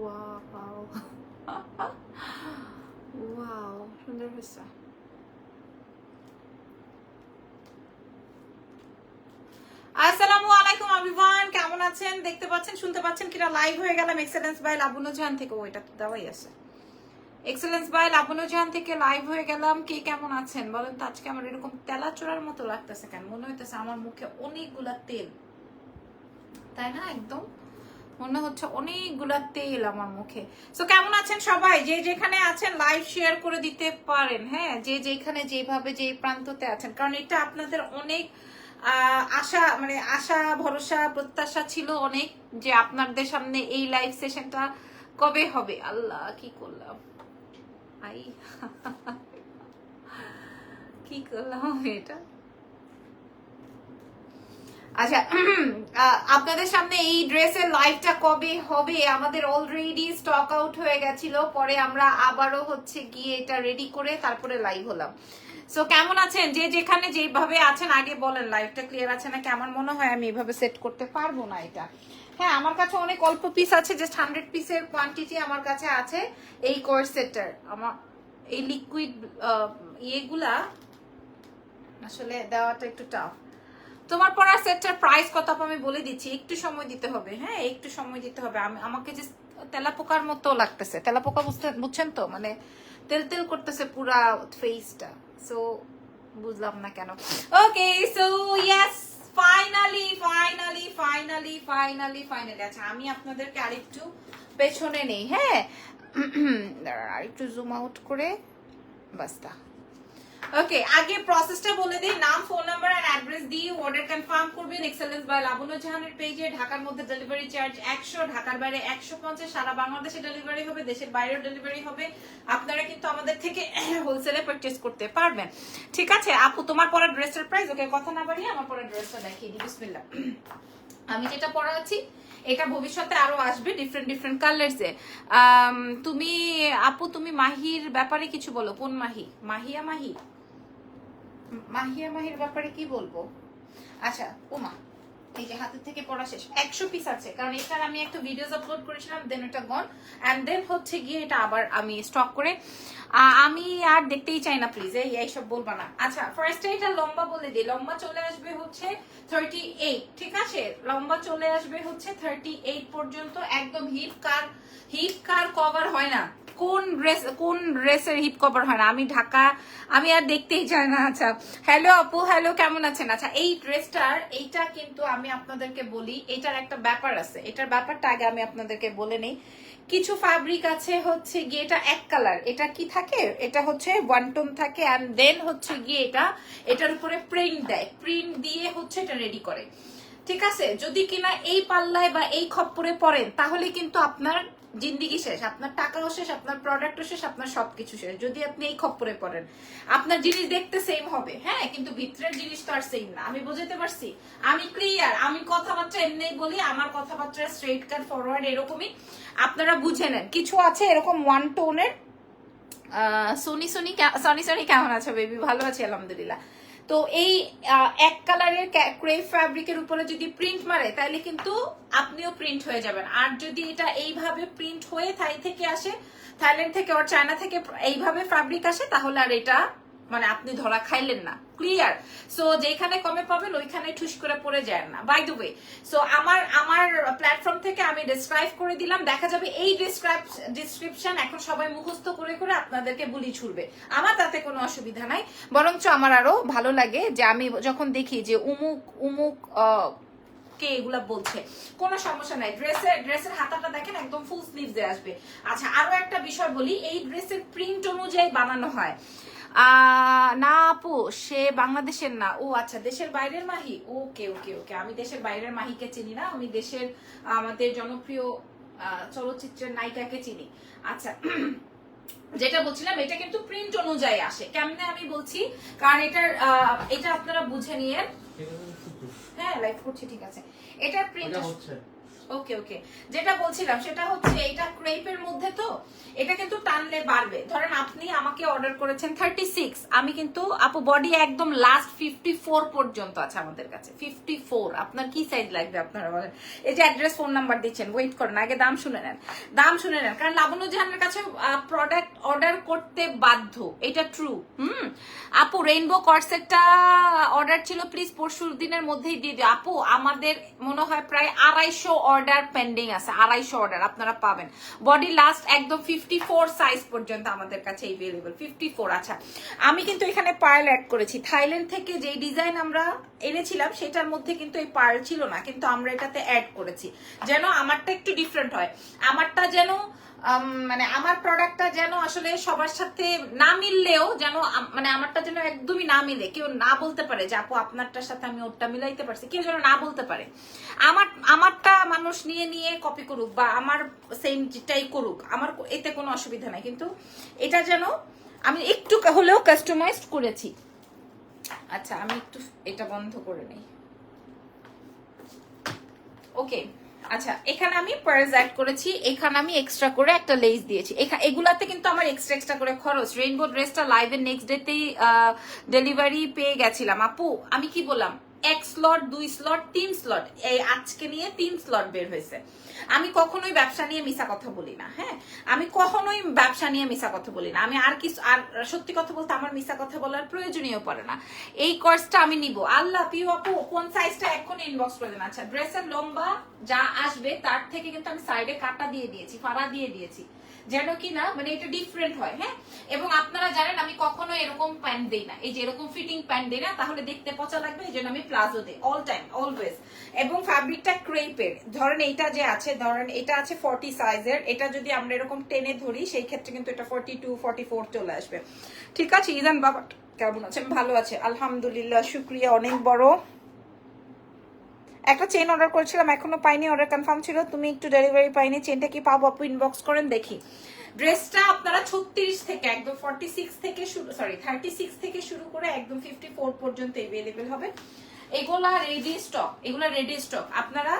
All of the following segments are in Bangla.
ওয়াও ওয়াও সুন্দর আসসালামু আলাইকুম কেমন আছেন? দেখতে পাচ্ছেন, শুনতে পাচ্ছেন? লাইভ হয়ে গেলাম এক্সেলেন্স বাই লাবুনো জাহান থেকে। ওইটা তো দেওয়াই আছে। এক্সেলেন্স বাই লাবুনো জাহান থেকে লাইভ হয়ে গেলাম। কে কেমন আছেন? বলেন তো, আজকে আমার এরকম তেলা চোরার মতো লাগতেছে কেন? মনে হইতেছে আমার মুখে অনেকগুলা তেল। তাই না? একদম। মনে হচ্ছে অনেকগুলা তেল আমার মুখে। তো কেমন আছেন সবাই? যে যেখানে আছেন লাইভ শেয়ার করে দিতে পারেন হ্যাঁ? যে যেখানে, যেভাবে, যে প্রান্ততে আছেন। কারণ এটা আপনাদের অনেক আশা মানে আশা, ভরসা, প্রত্যাশা ছিল অনেক যে আপনাদের সামনে এই লাইভ সেশনটা কবে হবে? আল্লাহ, কি করলাম? আই, কি করলাম এটা? আচ্ছা আপনাদের সামনে এই ড্রেসের লাইভটা কবে হবে? আমাদের অলরেডি স্টক আউট হয়ে গেছিল, পরে আমরা আবারও হচ্ছে গিয়ে এটা রেডি করে তারপরে লাইভ হলাম। সো কেমন আছেন? যে যেখানে যেভাবে আছেন, আগে বলেন লাইভটা ক্লিয়ার আছে নাকি আমার মনে হয় আমি এভাবে সেট করতে পারব না এটা? হ্যাঁ আমার কাছে অনেক অল্প পিস আছে জাস্ট হান্ড্রেড পিসের কোয়ান্টিটি আমার কাছে আছে এই কোর্স সেটার আমার এই লিকুইড ইয়েগুলা আসলে দেওয়াটা একটু টাফ তোমার পড়ার সেটটার প্রাইস কত আমি বলে দিচ্ছি। একটু সময় দিতে হবে হ্যাঁ? একটু সময় দিতে হবে। আমি আমাকে যে তেলাপোকার মতো লাগতেছে। তেলাপোকা বুঝতে, বুঝছেন তো? মানে তেল তেল করতেছে পুরা ফেসটা সো বুঝলাম না কেন। Okay so yes finally finally finally finally finally আচ্ছা আমি আপনাদেরকে আরেকটু পেছনে নেই হ্যাঁ? আরেকটু জুম আউট করে বাস্তা ওকে আগে প্রসেসটা বলে দিই। নাম ফোন নাম্বার এন্ড অ্যাড্রেস দিয়ে অর্ডার কনফার্ম করবেন। এক্সেলেন্স বাই লাবণ্য জাহানের পেজে ঢাকার মধ্যে ডেলিভারি চার্জ একশো, ঢাকার বাইরে একশো পঞ্চাশ। সারা বাংলাদেশে ডেলিভারি হবে, দেশের বাইরেও ডেলিভারি হবে। আপনারা কিন্তু আমাদের থেকে হোলসেলে পারচেস করতে পারবেন। ঠিক আছে? আপু, তোমার পরা ড্রেসের প্রাইস ওকে, কথা না বাড়িয়ে আমার পরা ড্রেসটা দেখিয়ে দিই। বিসমিল্লাহ। আমি যেটা পরা আছি, এটা ভবিষ্যতে আরও আসবে ডিফারেন্ট ডিফারেন্ট কালার্সে তুমি, আপু, তুমি মাহির ব্যাপারে কিছু বলো। কোন মাহি? মাহিয়া মাহি? মাহিয়া মাহির ব্যাপারে কি বলব? আচ্ছা ওমা এই যে হাতের থেকে পড়া শেষ, একশো পিস আছে, কারণ এটার আমি একটা ভিডিওস আপলোড করেছিলাম দেন এটা গন অ্যান্ড দেন হচ্ছে গিয়ে এটা আবার আমি স্টক করে আমি আর দেখতেই চাই না প্লিজ এই, এইসব বলবা না। আচ্ছা ফার্স্টে এটা লম্বা বলে দিই, লম্বা চলে আসবে হচ্ছে থার্টি এইট ঠিক আছে? লম্বা চলে আসবে হচ্ছে থার্টি এইট পর্যন্ত, একদম হিপ কার হিপ কার কভার হয় না। কোন ড্রেস কোন ড্রেসের হিপ কভার হয় না? আমি ঢাকা, আমি আর দেখতেই চাই না। আচ্ছা হ্যালো আপু হ্যালো কেমন আছেন? আচ্ছা এই ড্রেসটার এইটা কিন্তু আমি আপনাদেরকে বলি, এটার একটা ব্যাপার আছে। এটার ব্যাপারটা আগে আমি আপনাদেরকে বলে নেই। কিছু ফ্যাব্রিক আছে হচ্ছে গিয়ে এটা এক কালার এটা কি থাকে? এটা হচ্ছে ওয়ান টোন থাকে অ্যান্ড দেন হচ্ছে গিয়ে এটা, এটার উপরে প্রিন্ট দেয়। প্রিন্ট দিয়ে হচ্ছে এটা রেডি করে। ঠিক আছে? যদি কিনা এই পাল্লায় বা এই খপ্পরে পড়েন, তাহলে কিন্তু আপনার জিন্দিগি শেষ, আপনার টাকাও শেষ, আপনার প্রোডাক্টও শেষ, আপনার সবকিছু শেষ। যদি আপনি এই খপ্পরে পড়েন, আপনার জিনিস দেখতে সেম হবে হ্যাঁ কিন্তু ভিতরের জিনিস তো আর সেম না। আমি বুঝতে পারছি? আমি ক্লিয়ার আমি কথাবার্তা এমনি বলি, আমার কথাবার্তা স্ট্রেট কাট ফরওয়ার্ড এরকমই। আপনারা বুঝে নেন, কিছু আছে এরকম ওয়ান টোনের সোনি সোনি সনি সনি কেমন আছে বেবি ভালো আছি, আলহামদুলিল্লাহ। তো এই এক কালারের ক্রেপ ফ্যাব্রিকের উপরে যদি প্রিন্ট মারে তাহলে কিন্তু আপনিও প্রিন্ট হয়ে যাবেন। আর যদি এটা এইভাবে প্রিন্ট হয়ে থাই থেকে আসে, থাইল্যান্ড থেকে ওর চায়না থেকে এইভাবে ফ্যাব্রিক আসে, তাহলে আর এটা মানে আপনি ধরা খাইলেন না। ক্লিয়ার সো যেখানে কমে পাবেন, ওইখানে ঠুস করে পড়ে যায় না। বাই দ্য ওয়ে সো আমার আমার প্ল্যাটফর্ম থেকে আমি ডিসক্রাইব করে দিলাম। দেখা যাবে এই ডিসক্রাইব ডিসক্রিপশন এখন সবাই মুখস্থ করে করে আপনাদেরকে বুলি ছুড়বে। আমার তাতে কোনো অসুবিধা নাই। বরঞ্চ আমার আরও ভালো লাগে যে আমি যখন দেখি যে উমুক উমুক আহ, কে এগুলা বলছে? কোনো সমস্যা নাই। ড্রেসের ড্রেসের হাতাটা দেখেন একদম ফুল স্লিভস এ আসবে। আচ্ছা আরও একটা বিষয় বলি এই ড্রেসের প্রিন্ট অনুযায়ী বানানো হয়। না আপু সে বাংলাদেশের না। ও আচ্ছা দেশের বাইরের মাহি? ওকে ওকে ওকে। আমি দেশের বাইরের মাহিকে চিনি না আমি দেশের আমাদের জনপ্রিয় চলচ্চিত্রের নায়িকাকে চিনি। আচ্ছা যেটা বলছিলাম এটা কিন্তু প্রিন্ট অনুযায়ী আসে। কেমনে আমি বলছি? কারণ এটার এটা আপনারা বুঝে নিয়ে হ্যাঁ লাইভ করছি ঠিক আছে। এটা প্রিন্ট হচ্ছে। ওকে ওকে যেটা বলছিলাম, সেটা হচ্ছে এটা ক্রেপের মধ্যে তো, এটা কিন্তু টানলে বাড়বে। ধরেন আপনি আমাকে অর্ডার করেছেন থার্টি আমি কিন্তু, আপু বডি একদম লাস্ট ফিফটি পর্যন্ত আছে আমাদের কাছে। ফিফটি আপনার কি সাইজ লাগবে আপনারা বলেন? এই যে অ্যাড্রেস ফোন নাম্বার দিচ্ছেন ওয়েট করেন, আগে দাম শুনে নেন। দাম শুনে নেন, কারণ লাবণ্য জাহানের কাছে প্রোডাক্ট অর্ডার করতে বাধ্য। এটা ট্রু হুম? আপু রেইনবো কর্সেটটা অর্ডার ছিল প্লিজ পরশুর দিনের মধ্যেই দিয়ে দিও। আপু, আমাদের মনে হয় প্রায় আড়াইশো অর্ডার পেন্ডিং আছে, আড়াইশো অর্ডার আপনারা পাবেন। বডি লাস্ট একদম ফিফটি ফোর সাইজ পর্যন্ত আমাদের কাছে এভেলেবল ফিফটি ফোর আচ্ছা। আমি কিন্তু এখানে পায়েল অ্যাড করেছি। থাইল্যান্ড থেকে যেই ডিজাইন আমরা এনেছিলাম, সেটার মধ্যে কিন্তু এই পার্ল ছিল না, কিন্তু আমরা এটাতে অ্যাড করেছি। যেন আমারটা একটু ডিফারেন্ট হয়। আমারটা যেন মানে আমার প্রোডাক্টটা যেন আসলে সবার সাথে না মিললেও যেন মানে আমারটা যেন একদমই না মিলে। কেউ না বলতে পারে যে, আপু, আপনারটার সাথে আমি ওরটা মিলাইতে পারছি। কেউ যেন না বলতে পারে। আমার, আমারটা মানুষ নিয়ে নিয়ে কপি করুক বা আমার সেমটাই করুক, আমার এতে কোনো অসুবিধা নাই। কিন্তু এটা যেন আমি একটু হলেও কাস্টমাইজড করেছি। আচ্ছা আমি একটু এটা বন্ধ করে নিই। ওকে আচ্ছা এখানে আমি পার্স অ্যাড করেছি, এখানে আমি এক্সট্রা করে একটা লেস দিয়েছি। এগুলাতে কিন্তু আমার এক্সট্রা এক্সট্রা করে খরচ। রেইনবো ড্রেসটা লাইভের নেক্সট ডেতেই ডেলিভারি পেয়ে গেছিলাম। আপু, আমি কি বললাম? এক স্লট দুই স্লট তিন স্লট এই আজকে নিয়ে তিন স্লট বের হয়েছে। আমি কখনোই ব্যবসা নিয়ে মিশা কথা বলি না হ্যাঁ? আমি কখনোই ব্যবসা নিয়ে মিশা কথা বলি না। আমি আর কিছু, আর সত্যি কথা বলতে আমার মিশা কথা বলার প্রয়োজনীয় পড়ে না। এই কোর্সটা আমি নিব। আল্লাহ, পিউ আপু, কোন সাইজটা এখন ইনবক্স করে দেন। আচ্ছা ড্রেসের লম্বা যা আসবে, তার থেকে কিন্তু আমি সাইডে কাটা দিয়ে দিয়েছি, ফাড়া দিয়ে দিয়েছি। যেন কি না মানে এটা ডিফারেন্ট হয় হ্যাঁ? এবং আপনারা জানেন আমি কখনো এরকম প্যান্ট দেই না। এই যে এরকম ফিটিং প্যান্ট দেই না, তাহলে দেখতে পচা লাগবে, এই জন্য আমি প্লাজো দেই অল টাইম অলওয়েজ এবং ফ্যাব্রিকটা ক্রেপের ধরেন এইটা যে আছে, ধরেন এটা আছে ফর্টি সাইজের এটা যদি আমরা এরকম টেনে ধরি, সেই ক্ষেত্রে কিন্তু এটা ফর্টি টু ফর্টি ফোর চলে আসবে। ঠিক আছে, ইদান বাবা, কেমন আছে? ভালো আছে? আলহামদুলিল্লাহ, শুক্রিয়া, অনেক বড়। একটা চেন অর্ডার করেছিলাম, এখনও পাইনি অর্ডার কনফার্ম ছিল, তুমি একটু ডেলিভারি পাইনি চেনটা কি পাবো আপু ইনবক্স করেন, দেখি। ড্রেসটা আপনারা ছত্রিশ থেকে, একদম ফর্টি সিক্স থেকে শুরু সরি থার্টি সিক্স থেকে শুরু করে একদম ফিফটি ফোর পর্যন্ত এভেলেবেল হবে। এগুলা রেডি স্টক এগুলা রেডি স্টক আপনারা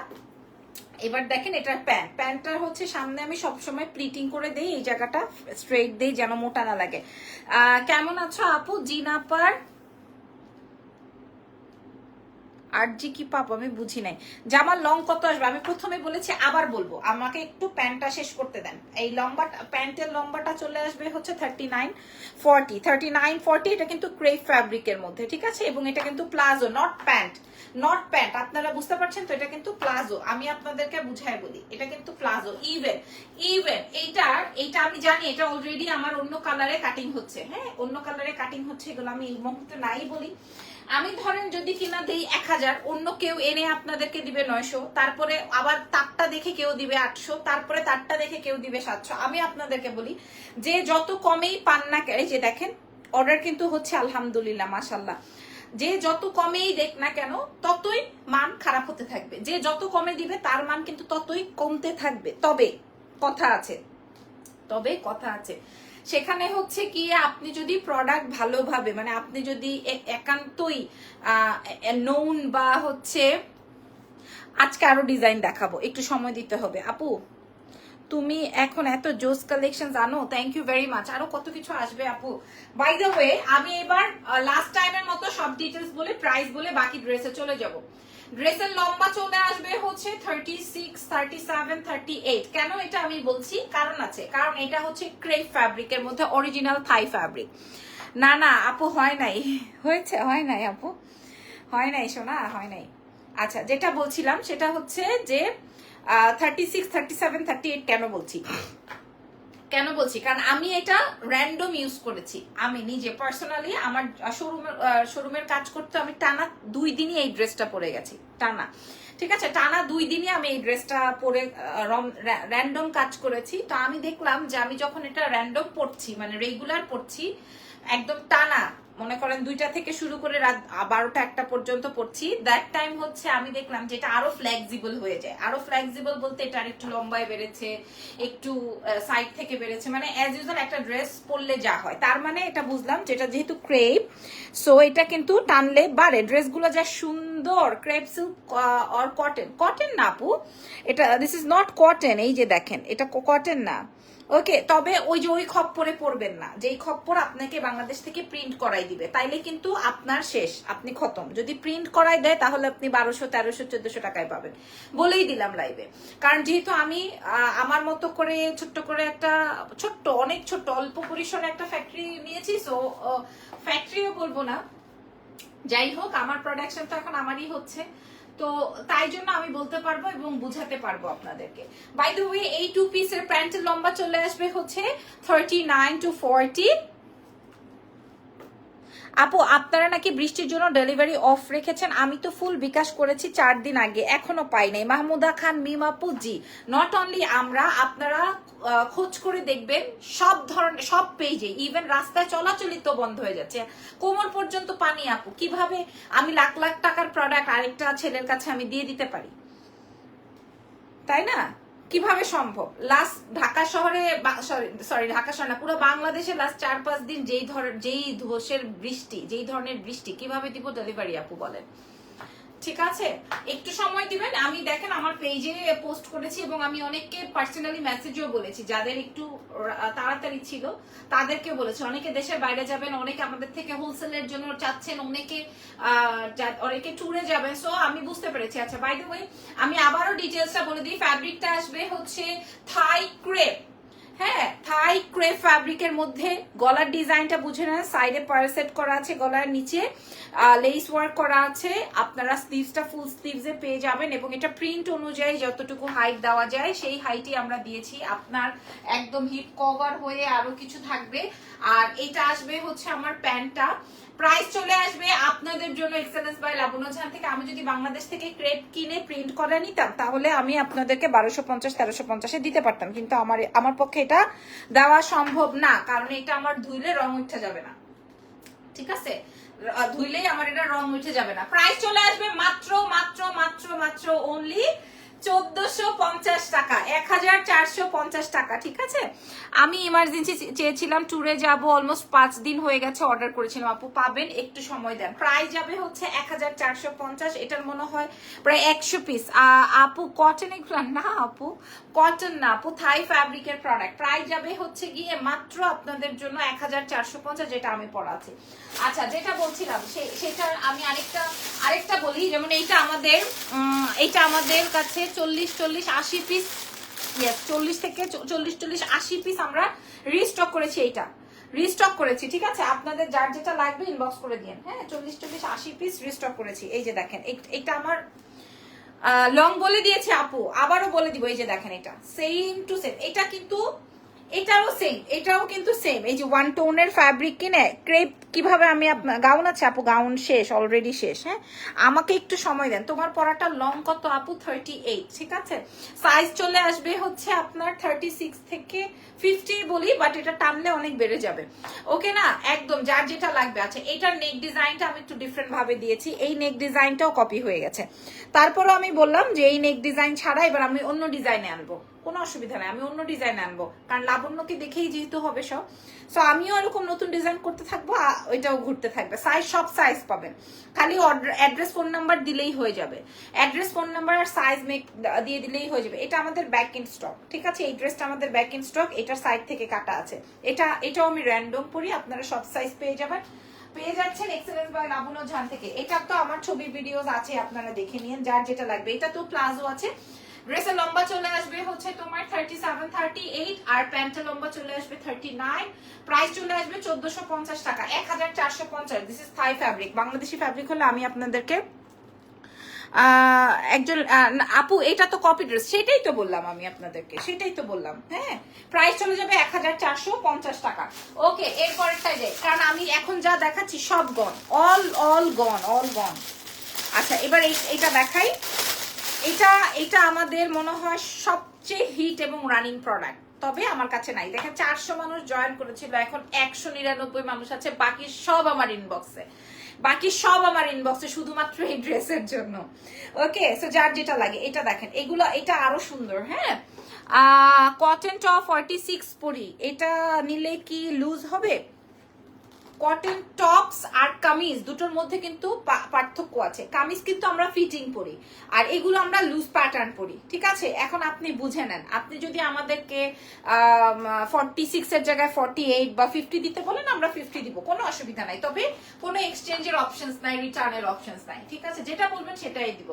এবার দেখেন, এটার প্যান্ট প্যান্টটার হচ্ছে সামনে আমি সবসময় প্লিটিং করে দেই, এই জায়গাটা স্ট্রেট দেই, যেন মোটা না লাগে। কেমন আছো আপু? জিনাপার আর জি কি পাবো আমি বুঝি নাই। জামার লং কত আসবে? আমি প্রথমে বলেছি, আবার বলব। আমাকে একটু প্যান্টটা শেষ করতে দেন। এই লম্বা প্যান্টের লম্বাটা চলে আসবে হচ্ছে thirty nine forty thirty nine forty এটা কিন্তু ক্রেপ ফ্যাব্রিকের মধ্যে, ঠিক আছে? এবং এটা কিন্তু palazzo not pant not pant আপনারা বুঝতে পারছেন তো? এটা কিন্তু প্লাজো আমি আপনাদেরকে বুঝাই বলি, এটা কিন্তু প্লাজো ইভেন ইভেন এইটার এইটা আমি জানি, এটা অলরেডি আমার অন্য কালারে কাটিং হচ্ছে। হ্যাঁ অন্য কালারে কাটিং হচ্ছে এগুলো আমি এই মুহূর্তে নাই বলি। আমি ধরেন যদি কিনা দেই এক হাজার, অন্য কেউ এনে আপনাদেরকে দিবে নয়শো, তারপরে আবার তারটা দেখে কেউ দিবে আটশো, তারপরে তারটা দেখে কেউ দিবে সাতশো। আমি আপনাদেরকে বলি যে যত কমেই পান না এই যে দেখেন অর্ডার কিন্তু হচ্ছে আলহামদুলিল্লাহ মাসাল্লাহ যে যত কমেই দেখ না কেন, ততই মান খারাপ হতে থাকবে। যে যত কমে দিবে, তার মান কিন্তু ততই কমতে থাকবে। তবে, কথা আছে। তবে, কথা আছে। সেখানে হচ্ছে কি, আপনি যদি প্রোডাক্ট ভালোভাবে মানে আপনি যদি একান্তই নোন বা হচ্ছে, আজকে আরও ডিজাইন দেখাবো, একটু সময় দিতে হবে। আপু, তুমি এখন এত জোস কালেকশন জানো? থ্যাংক ইউ ভেরি মাচ আরও কত কিছু আসবে, আপু? বাই দ্য ওয়ে আমি এবার লাস্ট টাইমের মতো সব ডিটেলস বলে প্রাইস বলে বাকি ড্রেসে চলে যাব। ড্রেসের লম্বা চলে আসবে হচ্ছে thirty six thirty seven thirty eight কেন এটা আমি বলছি? কারণ আছে। কারণ এটা হচ্ছে ক্রেপ ফ্যাব্রিকের মধ্যে অরিজিনাল থাই ফ্যাব্রিক না না, আপু, হয় নাই। হয়েছে, হয় নাই, আপু। হয় নাই শোনা হয় নাই। আচ্ছা যেটা বলছিলাম সেটা হচ্ছে যে thirty six thirty seven thirty eight কেন বলছি? কেন বলছি? কারণ আমি এটা র্যান্ডম ইউজ করেছি। আমি নিজে পার্সোনালি আমার শোরুমের শোরুমের কাজ করতে আমি টানা দুই দিনই এই ড্রেসটা পরে গেছি। টানা। ঠিক আছে? টানা দুই দিনই আমি এই ড্রেসটা পরে র্যান্ডম কাজ করেছি। তো আমি দেখলাম যে আমি যখন এটা র্যান্ডম পড়ছি মানে রেগুলার পড়ছি একদম টানা মনে করেন দুইটা থেকে শুরু করে রাত বারোটা একটা পর্যন্ত পড়ছি। দ্যাট টাইম হচ্ছে আমি দেখলাম যে এটা আরও ফ্লেক্সিবল হয়ে যায়। আরও ফ্লেক্সিবল বলতে এটা একটু লম্বায় বেড়েছে, একটু সাইড থেকে বেড়েছে। মানে অ্যাজ ইউজুয়াল একটা ড্রেস পরলে যা হয়। তার মানে এটা বুঝলাম যেটা যেহেতু ক্রেপ সো এটা কিন্তু টানলে বাড়ে। ড্রেসগুলো যা সুন্দর সুন্দর crepe silk or cotton cotton না আপু, এটা দিস ইজ নট কটন এই যে দেখেন, এটা কটন না। ওকে তবে ওই যে ওই খপ্পরে পড়বেন না। যেই খপ্পর আপনাকে বাংলাদেশ থেকে প্রিন্ট করাই দিবে। তাইলে কিন্তু আপনার শেষ, আপনি খতম। যদি প্রিন্ট করাই দেয়, তাহলে আপনি বারোশো, তেরোশো, চোদ্দশো টাকায় পাবেন। বলেই দিলাম লাইভে কারণ যেহেতু আমি আমার মতো করে ছোট্ট করে একটা, ছোট্ট, অনেক ছোট্ট, অল্প পরিসরে একটা ফ্যাক্টরি নিয়েছি সো ফ্যাক্টরিও বলব না। যাই হোক, আমার প্রোডাকশন তো এখন আমারই হচ্ছে। তো তাই জন্য আমি বলতে পারব এবং বুঝাতে পারব আপনাদেরকে। বাই দ্য ওয়ে এই টু পিসের প্যান্টের লম্বা চলে আসবে হচ্ছে থার্টি নাইন টু ফোরটি আপু, আপনারা নাকি বৃষ্টির জন্য ডেলিভারি অফ রেখেছেন? আমি তো ফুল বিকাশ করেছি চার দিন আগে, এখনও পাই নাই। মাহমুদা খান মিমাপু জি। নট অনলি আমরা, আপনারা খোঁজ করে দেখবেন, সব ধরনের সব পেজে ইভেন রাস্তায় চলাচলই তো বন্ধ হয়ে যাচ্ছে। কোমর পর্যন্ত পানি আপু, কীভাবে? আমি লাখ লাখ টাকার প্রোডাক্ট আরেকটা ছেলের কাছে আমি দিয়ে দিতে পারি। তাই না? কীভাবে সম্ভব? লাস্ট ঢাকা শহরে সরি ঢাকা শহর না, পুরো বাংলাদেশে লাস্ট চার, পাঁচ দিন যেই ধর, যেই ধসের বৃষ্টি, যেই ধরনের বৃষ্টি, কীভাবে দিব ডেলিভারি আপু বলেন? ঠিক আছে? একটু সময় দিবেন। আমি দেখেন আমার পেজে পোস্ট করেছি এবং আমি অনেককে পার্সোনালি মেসেজও বলেছি। যাদের একটু তাড়াতাড়ি ছিল, তাদেরকে বলেছি। অনেকে দেশের বাইরে যাবেন, অনেকে আমাদের থেকে হোলসেলের জন্য চাচ্ছেন, অনেকে অনেকে ট্যুরে যাবেন। সো আমি বুঝতে পেরেছি। আচ্ছা বাই দ্য ওয়ে আমি আবারও ডিটেলসটা বলে দিই। ফ্যাব্রিকটা আসবে হচ্ছে থাই ক্রেপ হ্যাঁ থাই ক্রেপ ফ্যাব্রিকের মধ্যে গলার ডিজাইনটা বুঝে নেন। সাইডে পারসেট করা আছে, গলার নিচে। লেস ওয়ার্ক করা আছে। আপনারা স্লিভসটা ফুল স্লিভসে পেয়ে যাবেন এবং এটা প্রিন্ট অনুযায়ী যতটুকু হাইট দেওয়া যায়, সেই হাইটই আমরা দিয়েছি। আপনার একদম হিপ কভার হয়ে আরও কিছু থাকবে। আর এটা আসবে হচ্ছে আমার প্যান্টটা। প্রাইস চলে আসবে আপনাদের জন্য এক্সেলেন্স বাই লাবণ্য ঝান থেকে। আমি যদি বাংলাদেশ থেকে ক্রেপ কিনে প্রিন্ট করে নিতাম, তাহলে আমি আপনাদেরকে বারোশো পঞ্চাশ, তেরোশো পঞ্চাশে দিতে পারতাম। কিন্তু আমার আমার পক্ষে এটা দেওয়া সম্ভব না, কারণ এটা আমার ধুইলে রং উঠে যাবে না। ঠিক আছে? ধুইলেই আমার এটা রং উঠে যাবে না। প্রাইস চলে আসবে মাত্র মাত্র মাত্র মাত্র অনলি চোদ্দশো পঞ্চাশ টাকা এক হাজার চারশো পঞ্চাশ টাকা, ঠিক আছে? আমি ইমার্জেন্সি চেয়েছিলাম ট্যুরে যাব অলমোস্ট পাঁচ দিন হয়ে গেছে অর্ডার করেছিলাম। আপু, পাবেন, একটু সময় দেন। প্রাইস যাবে হচ্ছে এক হাজার চারশো পঞ্চাশ, এটার মনে হয় প্রায় একশো পিস আপু কটন এগুলো না, আপু? কটন না, আপু থাই ফ্যাব্রিকের প্রোডাক্ট প্রাইস যাবে হচ্ছে গিয়ে মাত্র আপনাদের জন্য এক হাজার চারশো পঞ্চাশ, যেটা আমি পড়াচ্ছি আচ্ছা যেটা বলছিলাম সেটা আমি আরেকটা আরেকটা বলি, যেমন এইটা আমাদের এইটা আমাদের কাছে চল্লিশ চল্লিশ, আশি পিস ইয়েস চল্লিশ থেকে চল্লিশ চল্লিশ, আশি পিস আমরা রিস্টক করেছি এইটা। রিস্টক করেছি, ঠিক আছে? আপনাদের যার যেটা লাগবে ইনবক্স করে দিন হ্যাঁ চল্লিশ চল্লিশ, আশি পিস রিস্টক করেছি। এই যে দেখেন এটা আমার লং বলে দিয়েছে আপু। আবারও বলে দিব, এই যে দেখেন এটা। সেম টু সেম এটা কিন্তু এটাও সেম এটাও কিন্তু সেম এই যে ওয়ান টোনের ফ্যাব্রিক কিনে ক্রেপ কীভাবে আমি গাউন আছে আপু? গাউন শেষ অলরেডি শেষ হ্যাঁ? আমাকে একটু সময় দেন। তোমার পরাটা লং কত আপু? থার্টি এইট ঠিক আছে? সাইজ চলে আসবে হচ্ছে আপনার থার্টি সিক্স থেকে ফিফটি বলি বাট এটা টানলে অনেক বেড়ে যাবে। ওকে না? একদম, যার যেটা লাগবে। আচ্ছা এটার নেক ডিজাইনটা আমি একটু ডিফারেন্ট ভাবে দিয়েছি। এই নেক ডিজাইনটাও কপি হয়ে গেছে। তারপরও আমি বললাম যে, এই নেক ডিজাইন ছাড়া এবার আমি অন্য ডিজাইনে আনব। কোনো অসুবিধা নাই, আমি অন্য ডিজাইন আনব। কারণ লাবণ্যকে দেখেই যেহেতু হবে সব। সো আমিও এরকম নতুন ডিজাইন করতে থাকব ওইটাও ঘুরতে থাকবে। সাইজ সব সাইজ পাবেন খালি অ্যাড্রেস ফোন নাম্বার দিলেই হয়ে যাবে। অ্যাড্রেস ফোন নাম্বার আর সাইজ মেক দিয়ে দিলেই হয়ে যাবে। এটা আমাদের ব্যাক ইন স্টক ঠিক আছে? এই ড্রেসটা আমাদের ব্যাক ইন স্টক এটার সাইড থেকে কাটা আছে। এটা, এটাও আমি র্যান্ডম পরি, আপনারা সব সাইজ পেয়ে যাবেন। পেয়ে যাচ্ছেন এক্সেলেন্স বাই লাবণ্য ঝান থেকে। এটা তো আমার ছবি ভিডিওস আছে, আপনারা দেখে নিন যার যেটা লাগবে। এটা তো প্লাজো আছে। ড্রেসের লম্বা চলে আসবে হচ্ছে তোমার থার্টি সেভেন থার্টি এইট আর প্যান্টের লম্বা চলে আসবে থার্টি নাইন প্রাইস চলে আসবে চোদ্দশো পঞ্চাশ টাকা এক হাজার চারশো পঞ্চাশ। This is Thai fabric Bangladeshi fabric হলে আমি আপনাদেরকে একজন আপু, এটা তো কপি ড্রেস সেটাই তো বললাম আমি আপনাদেরকে, সেটাই তো বললাম হ্যাঁ? প্রাইস চলে যাবে এক হাজার চারশো পঞ্চাশ টাকা। ওকে এরপরেরটাই যাই কারণ আমি এখন যা দেখাচ্ছি সব gone all all gone all gone আচ্ছা এবার এই- এটা দেখাই। এটা এটা আমাদের মনে হয় সবচেয়ে হিট এবং রানিং প্রোডাক্ট তবে আমার কাছে নাই। দেখেন, চারশো মানুষ জয়েন করেছিল, এখন একশো নিরানব্বই মানুষ আছে, বাকি সব আমার ইনবক্সে বাকি সব আমার ইনবক্সে শুধুমাত্র এই ড্রেসের জন্য। ওকে সো যার যেটা লাগে, এটা দেখেন। এগুলো, এটা আরও সুন্দর হ্যাঁ? কটন টপ ফর্টি সিক্স পরি। এটা নিলে কি লুজ হবে? কটন টপস আর কামিজ দুটোর মধ্যে কিন্তু পার্থক্য আছে। কামিজ কিন্তু আমরা ফিটিং পরি আর এগুলো আমরা লুজ প্যাটার্ন পরি, ঠিক আছে? এখন আপনি বুঝে নেন। আপনি যদি আমাদেরকে ফর্টি সিক্স এর জায়গায় ফর্টি এইট বা ফিফটি দিতে বলেন, আমরা ফিফটি দিব। কোনো অসুবিধা নাই। তবে কোনো এক্সচেঞ্জের অপশনস নাই রিটার্নের অপশনস নাই, ঠিক আছে? যেটা বলবেন সেটাই দিব।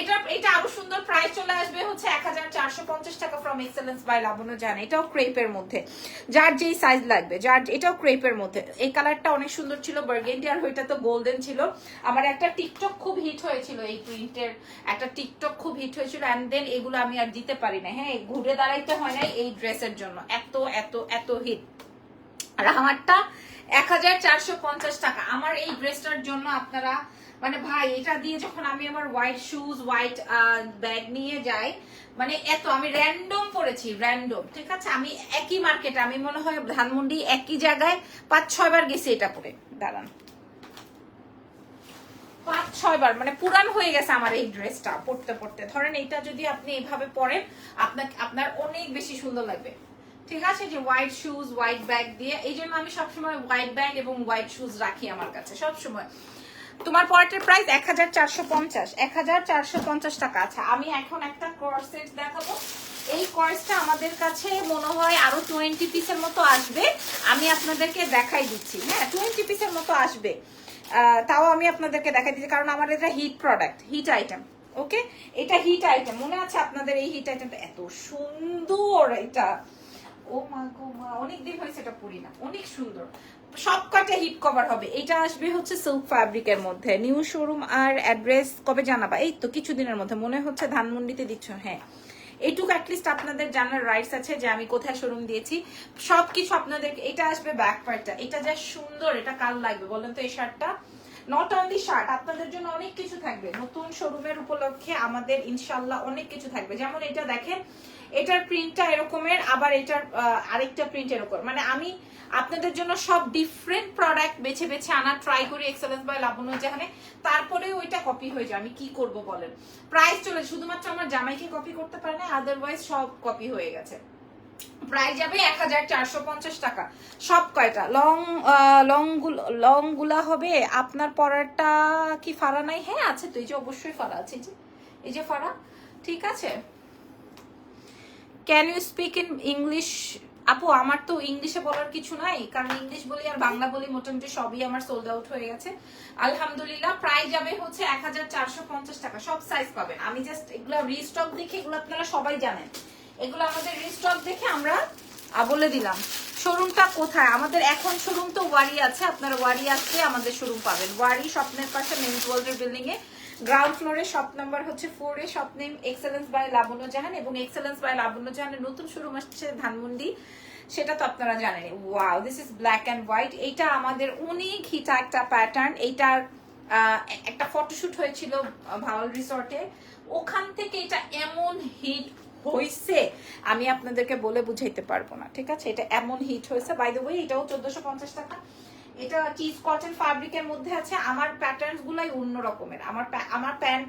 এটা এটা আরও সুন্দর প্রাইস চলে আসবে হচ্ছে এক হাজার চারশো পঞ্চাশ টাকা ফ্রম এক্সেলেন্স বাই লাবণ্য জান। এটাও ক্রেপের মধ্যে। যার যেই সাইজ লাগবে, যার, এটাও ক্রেপের মধ্যে। এই কালারটা অনেক সুন্দর ছিল বার্গেন্ডি আর ওইটা তো গোল্ডেন ছিল। আমার একটা টিকটক খুব হিট হয়েছিল এই প্রিন্টের একটা টিকটক খুব হিট হয়েছিল অ্যান্ড দেন এগুলো আমি আর দিতে পারি না হ্যাঁ ঘুরে দাঁড়াইতে হয় না এই ড্রেসের জন্য। এত এত এত হিট আর আমারটা এক হাজার চারশো পঞ্চাশ টাকা। আমার এই ড্রেসটার জন্য আপনারা মানে ভাই, এটা দিয়ে যখন আমি আমার হোয়াইট শুজ হোয়াইট ব্যাগ নিয়ে যাই মানে এত, আমি র্যান্ডম পরেছি র্যান্ডম ঠিক আছে? আমি একই মার্কেটে আমি মনে হয় ধানমন্ডি একই জায়গায় পাঁচ, ছয় বার গেছি এটা পরে। দাঁড়ান। পাঁচ, ছয় বার মানে পুরান হয়ে গেছে আমার এই ড্রেসটা পড়তে পড়তে ধরেন এটা যদি আপনি এইভাবে পরেন, আপনাকে, আপনার অনেক বেশি সুন্দর লাগবে। ঠিক আছে? যে হোয়াইট শুজ হোয়াইট ব্যাগ দিয়ে, এই জন্য আমি সবসময় হোয়াইট ব্যাগ এবং হোয়াইট শুজ রাখি আমার কাছে, সবসময়। তোমার পরের প্রাইস এক হাজার চারশো পঞ্চাশ। এক হাজার চারশো পঞ্চাশ টাকা আচ্ছা আমি এখন একটা কোর্সেট দেখাবো। এই কোর্সটা আমাদের কাছে মনে হয় আরও টোয়েন্টি পিসের মতো আসবে। আমি আপনাদেরকে দেখাই দিচ্ছি। হ্যাঁ টোয়েন্টি পিসের মতো আসবে। তাও আমি আপনাদেরকে দেখাই দিচ্ছি। কারণ আমার এটা hit product hit item okay এটা হিট আইটেম মনে আছে আপনাদের এই হিট আইটেমটা এত সুন্দর এটা। ও মা গো মা অনেক হয়েছে এটা পরি না। অনেক সুন্দর। সব কটা হিপ কভার হবে। এটা আসবে হচ্ছে সিল্ক ফ্যাব্রিকের মধ্যে। নিউ শোরুম আর অ্যাড্রেস কবে জানাবা? এই তো কিছুদিনের মধ্যে। মনে হচ্ছে ধানমন্ডিতে দিচ্ছ হ্যাঁ। এইটুকু অ্যাটলিস্ট আপনাদের জানার রাইটস আছে যে আমি কোথায় শোরুম দিয়েছি। সবকিছু আপনাদের, এটা আসবে ব্যাক পার্টটা এটা যা সুন্দর, এটা কাল লাগবে বলেন তো এই শার্টটা নট অনলি শার্ট আপনাদের জন্য অনেক কিছু থাকবে। নতুন শোরুমের উপলক্ষে আমাদের ইনশাল্লাহ অনেক কিছু থাকবে। যেমন এটা দেখেন, এটার প্রিন্টটা এরকমের, আবার এটার আরেকটা প্রিন্ট এরকম মানে আমি আপনাদের জন্য সব ডিফারেন্ট প্রোডাক্ট বেছে বেছে আনা ট্রাই করি এক্সেলেন্স বাই লাবণ্য জাহানে তারপরে ওইটা কপি হয়ে যায় আমি কি করব বলেন। প্রাইস চলে, শুধুমাত্র আমার জামাইকে কপি করতে পারে না আদারওয়াইজ সব কপি হয়ে গেছে। প্রাইস যাবে এক হাজার চারশো পঞ্চাশ টাকা। সব কয়টা? লং লং লংগুলা হবে, আপনার পরারটা কি ফাড়া নাই? হ্যাঁ আছে তো, এই যে অবশ্যই ফাড়া আছে যে, এই যে ফাড়া, ঠিক আছে। Can you speak in English আপু, আমার তো ইংলিশে বলার কিছু নাই, কারণ ইংলিশ বলি আর বাংলা বলি মোটামুটি সবই আমার সোল্ড আউট হয়ে গেছে। আলহামদুলিল্লাহ, প্রায় যাবে হচ্ছে এক হাজার চারশো পঞ্চাশ টাকা, সব সাইজ পাবেন। আমি জাস্ট এগুলো রিস্টক দেখে এগুলো আপনারা সবাই জানেন। এগুলো আমাদের রিস্টক দেখে আমরা বলে দিলাম। শোরুমটা কোথায়? আমাদের এখন শোরুম তো ওয়ারি আছে, আপনারা ওয়ারি আসলে আমাদের শোরুম পাবেন। ওয়ারি স্বপ্নের পাশে মেন্স ওয়ার্ল্ডের বিল্ডিং এ। গ্রাউন্ড ফ্লোরে শপ নাম্বার হচ্ছে four A shop name excellence by Labanya Jahan এবং এক্সেলেন্স বাই লাবণ্য জাহানের নতুন শোরুম আসছে ধানমন্ডি। সেটা তো আপনারা জানেন wow this is black and white এইটা আমাদের অনেক হিটা একটা প্যাটার্ন এইটার একটা ফটোশুট হয়েছিল ভাওয়াল রিসর্টে ওখান থেকে এটা এমন হিট হয়েছে আমি আপনাদেরকে বলে বুঝাইতে পারব না, ঠিক আছে? এটা এমন হিট হয়েছে বাই দ্য ওয়ে এটাও চোদ্দশো পঞ্চাশ টাকা। এটা চিজ কটন ফ্যাব্রিকের মধ্যে আছে? আমার প্যাটার্নস গুলাই অন্য রকমের। আমার আমার প্যান্ট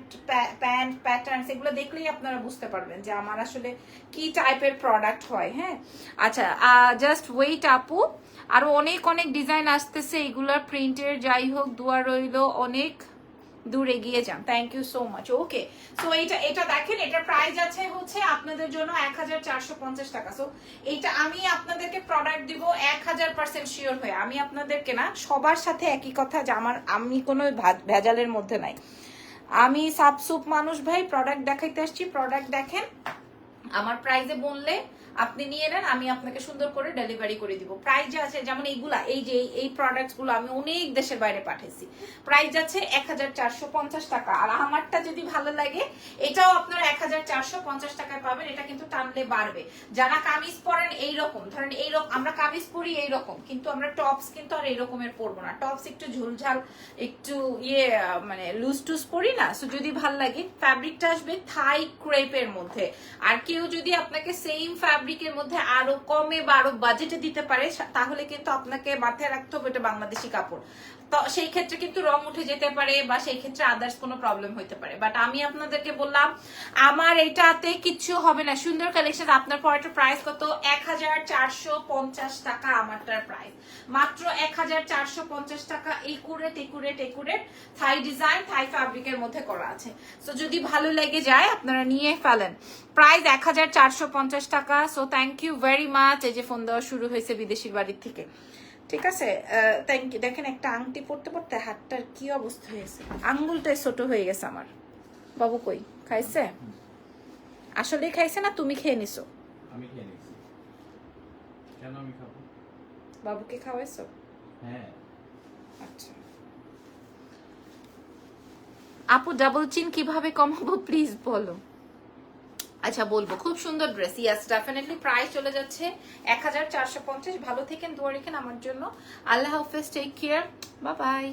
প্যান্ট প্যাটার্নস এগুলো দেখলেই আপনারা বুঝতে পারবেন যে আমার আসলে কি টাইপের প্রোডাক্ট হয় হ্যাঁ? আচ্ছা জাস্ট ওয়েট আপু। আরও অনেক অনেক ডিজাইন আসতেছে। এগুলার প্রিন্টের যাই হোক দুয়ার রইল অনেক। দূর এগিয়ে যান। Thank you so much okay so এটা এটা দেখেন, এটার প্রাইস আছে হচ্ছে আপনাদের জন্য এক হাজার চারশো পঞ্চাশ টাকা। সো এইটা আমি আপনাদেরকে প্রোডাক্ট দিব এক হাজার পার্সেন্ট শিওর হয়ে। আমি আপনাদেরকে না, সবার সাথে একই কথা যে আমার, আমি কোনো ভেজালের মধ্যে নাই। আমি সাপসুপ মানুষ ভাই প্রোডাক্ট দেখাইতে আসছি। প্রোডাক্ট দেখেন, আমার প্রাইজে বললে আপনি নিয়ে নেন, আমি আপনাকে সুন্দর করে ডেলিভারি করে দিব। প্রাইস আছে, যেমন এইগুলা, এই যে এই- এই প্রোডাক্টসগুলো আমি অনেক দেশের বাইরে পাঠিয়েছি প্রাইস আছে এক হাজার চারশো পঞ্চাশ টাকা। আর আমারটা যদি ভালো লাগে, এটাও আপনারা এক হাজার চারশো পঞ্চাশ টাকায় পাবেন। এটা কিন্তু টানলে বাড়বে। যারা কামিজ পরেন, এইরকম। ধরেন এইরকম আমরা কামিজ পরি এইরকম, কিন্তু আমরা টপস কিন্তু আর এইরকমের পরবো না। টপস একটু ঝুলঝাল, একটু ইয়ে মানে লুজ টুজ পরি না। সো যদি ভালো লাগে ফ্যাব্রিকটা আসবে থাই ক্রেপের মধ্যে। আর কেউ যদি আপনাকে সেম ফ্যাব্রিকের মধ্যে আরও কমে বা আরও বাজেটে দিতে পারে তাহলে কিন্তু আপনাকে মাথায় রাখতে হবে এটা বাংলাদেশি কাপড়। তো সেই ক্ষেত্রে কিন্তু রং উঠে যেতে পারে বা সেই ক্ষেত্রে আদার্স কোনো প্রবলেম হতে পারে। বাট আমি আপনাদেরকে বললাম, আমার এটাতে কিচ্ছু হবে না। সুন্দর কালেকশন আপনার পরের প্রাইস কত? এক টাকা আমারটার প্রাইস মাত্র এক হাজার চারশো পঞ্চাশ টাকা accurate accurate accurate Thai design Thai ফ্যাব্রিকের মধ্যে করা আছে। সো যদি ভালো লেগে যায়, আপনারা নিয়ে ফেলেন। প্রাইস এক হাজার চারশো পঞ্চাশ টাকা। So thank you very much এই যে ফোন দেওয়া শুরু হয়েছে বিদেশির বাড়ির থেকে। ঠিক আছে? থ্যাংক ইউ দেখেন একটা আংটি পড়তে পড়তে হাতটার কি অবস্থা হয়েছে? আঙ্গুলটাই ছোট হয়ে গেছে আমার। বাবু কই? খাইছে? আসলেই খাইছে না তুমি খেয়ে নিছো? আমি খেয়ে নিচ্ছি কেন আমি খাব? বাবুকে খাওয়াইছো? হ্যাঁ। আচ্ছা। আপু ডাবল চিন কীভাবে কমাবো? প্লিজ বলো। আচ্ছা বলব, খুব সুন্দর ড্রেস ইয়াস ডেফিনেটলি প্রাইস চলে যাচ্ছে এক হাজার চারশো পঞ্চাশ। ভালো থেকেন, দোয়া রেখেন আমার জন্য। আল্লাহ হাফেজ টেক কেয়ার বা বাই